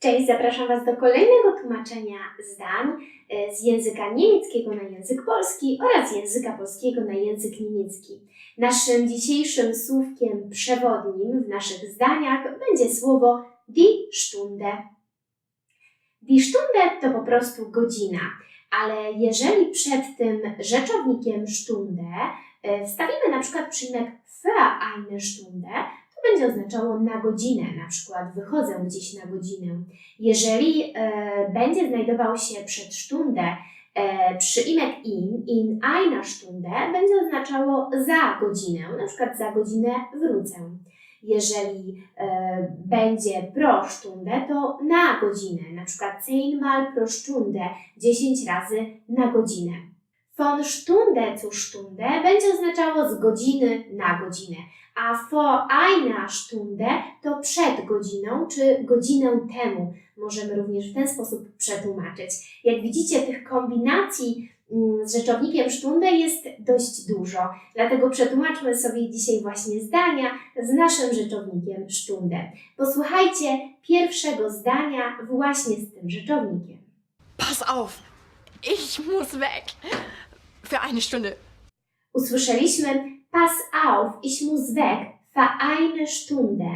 Cześć, zapraszam Was do kolejnego tłumaczenia zdań e, z języka niemieckiego na język polski oraz języka polskiego na język niemiecki. Naszym dzisiejszym słówkiem przewodnim w naszych zdaniach będzie słowo die Stunde. Die Stunde to po prostu godzina, ale jeżeli przed tym rzeczownikiem Stunde e, wstawimy na przykład przyjmek für eine Stunde, będzie oznaczało na godzinę, na przykład wychodzę gdzieś na godzinę. Jeżeli e, będzie znajdował się przed Stunde e, przyimek in, in einer Stunde, będzie oznaczało za godzinę, na przykład za godzinę wrócę. Jeżeli e, będzie pro Stunde, to na godzinę, na przykład zehnmal pro Stunde, 10 razy na godzinę. Von Stunde zu Stunde będzie oznaczało z godziny na godzinę, a vor einer Stunde to przed godziną czy godzinę temu. Możemy również w ten sposób przetłumaczyć. Jak widzicie, tych kombinacji mm, z rzeczownikiem Stunde jest dość dużo, dlatego przetłumaczmy sobie dzisiaj właśnie zdania z naszym rzeczownikiem Stunde. Posłuchajcie pierwszego zdania właśnie z tym rzeczownikiem. Pass auf, ich muss weg. Für eine Stunde. usłyszeliśmy Pass auf, ich muss weg, für eine Stunde.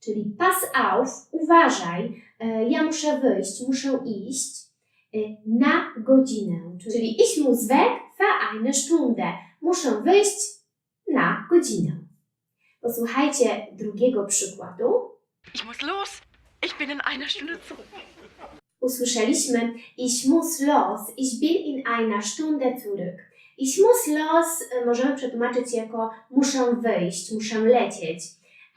Czyli pass auf, uważaj, e, ja muszę wyjść, muszę iść e, na godzinę. Czyli ich muss weg, für eine Stunde. Muszę wyjść na godzinę. Posłuchajcie drugiego przykładu. Ich muss los. Ich bin in einer Stunde zurück. usłyszeliśmy Ich muss los, ich bin in einer Stunde zurück. Ich muss los y, możemy przetłumaczyć jako muszę wyjść, muszę lecieć.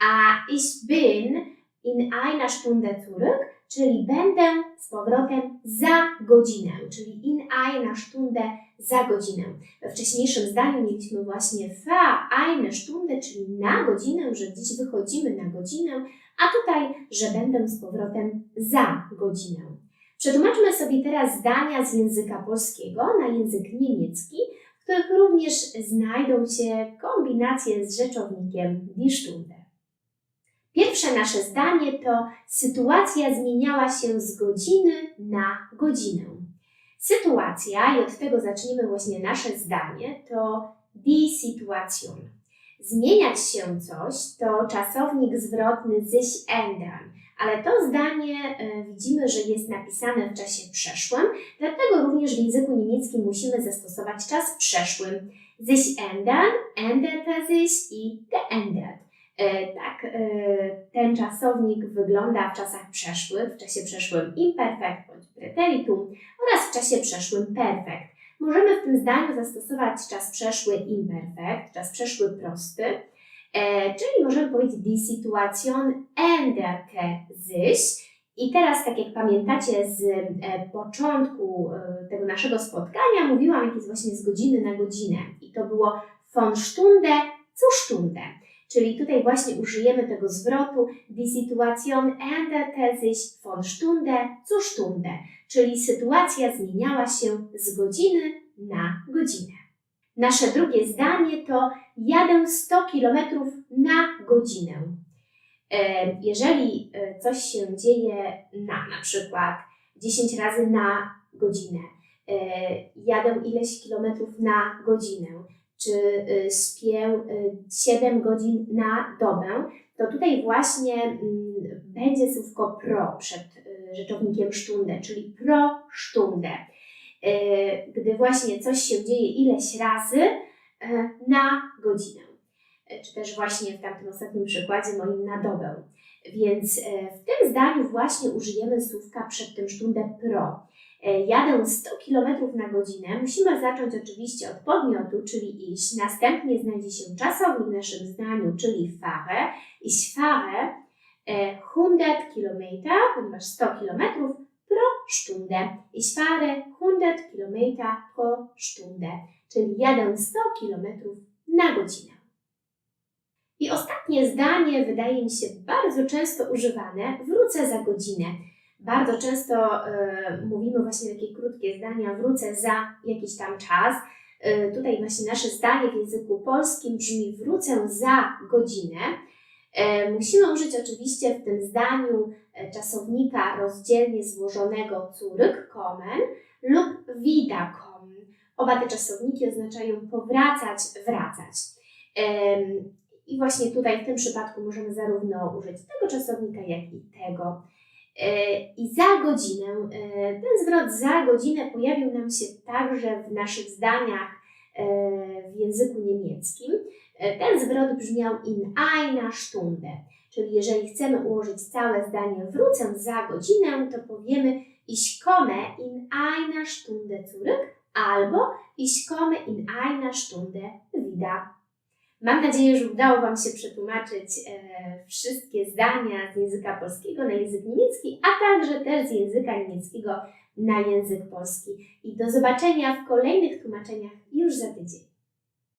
A ich bin in einer Stunde zurück, czyli będę z powrotem za godzinę, czyli in einer Stunde za godzinę. We wcześniejszym zdaniu mieliśmy właśnie für eine Stunde, czyli na godzinę, że dziś wychodzimy na godzinę, a tutaj, że będę z powrotem za godzinę. Przetłumaczmy sobie teraz zdania z języka polskiego na język niemiecki, w których również znajdą się kombinacje z rzeczownikiem die. Pierwsze nasze zdanie to sytuacja zmieniała się z godziny na godzinę. Sytuacja, i od tego zaczniemy właśnie nasze zdanie, to die Situation. Zmieniać się coś to czasownik zwrotny sich ändern, ale to zdanie e, widzimy, że jest napisane w czasie przeszłym, dlatego również w języku niemieckim musimy zastosować czas przeszły. Sich ändern, änderte sich i geändert. E, tak, e, ten czasownik wygląda w czasach przeszłych, w czasie przeszłym imperfekt bądź preteritum oraz w czasie przeszłym perfekt. Możemy w tym zdaniu zastosować czas przeszły imperfekt, czas przeszły prosty, czyli możemy powiedzieć die Situation änderte sich. I teraz, tak jak pamiętacie z e, początku e, tego naszego spotkania, mówiłam, jak jest właśnie z godziny na godzinę. I to było von Stunde zu Stunde. Czyli tutaj właśnie użyjemy tego zwrotu die Situation änderte sich von Stunde zu Stunde. Czyli sytuacja zmieniała się z godziny na godzinę. Nasze drugie zdanie to jadę 100 km na godzinę. E, Jeżeli e, coś się dzieje na na przykład 10 razy na godzinę, e, jadę ileś kilometrów na godzinę, czy śpię e, 7 godzin na dobę, to tutaj właśnie mm, będzie słówko pro przed rzeczownikiem Stunde, czyli pro Stunde. E, Gdy właśnie coś się dzieje ileś razy e, na godzinę E, czy też właśnie w tamtym ostatnim przykładzie moim na dobę. Więc w tym zdaniu właśnie użyjemy słówka przed tym sztundę pro. Jadę 100 km na godzinę. Musimy zacząć oczywiście od podmiotu, czyli iść. Następnie znajdzie się czasownik w naszym zdaniu, czyli fahre. Ich fahre e, 100 km, ponieważ 100 km pro Stunde. Ich fahre 100 km pro Stunde, czyli jadę 100 km na godzinę. I ostatnie zdanie wydaje mi się bardzo często używane. Wrócę za godzinę. Bardzo często e, mówimy właśnie takie krótkie zdania, wrócę za jakiś tam czas. E, tutaj właśnie nasze zdanie w języku polskim brzmi wrócę za godzinę. E, musimy użyć oczywiście w tym zdaniu e, czasownika rozdzielnie złożonego zurückkommen lub wiederkommen. Oba te czasowniki oznaczają powracać, wracać. Em, I właśnie tutaj w tym przypadku możemy zarówno użyć tego czasownika, jak i tego. E, I za godzinę, e, ten zwrot za godzinę pojawił nam się także w naszych zdaniach e, w języku niemieckim. E, Ten zwrot brzmiał in einer Stunde, czyli jeżeli chcemy ułożyć całe zdanie wrócę za godzinę, to powiemy ich komme in einer Stunde zurück albo ich komme in einer Stunde wieder. Mam nadzieję, że udało Wam się przetłumaczyć e, wszystkie zdania z języka polskiego na język niemiecki, a także też z języka niemieckiego na język polski. I do zobaczenia w kolejnych tłumaczeniach już za tydzień.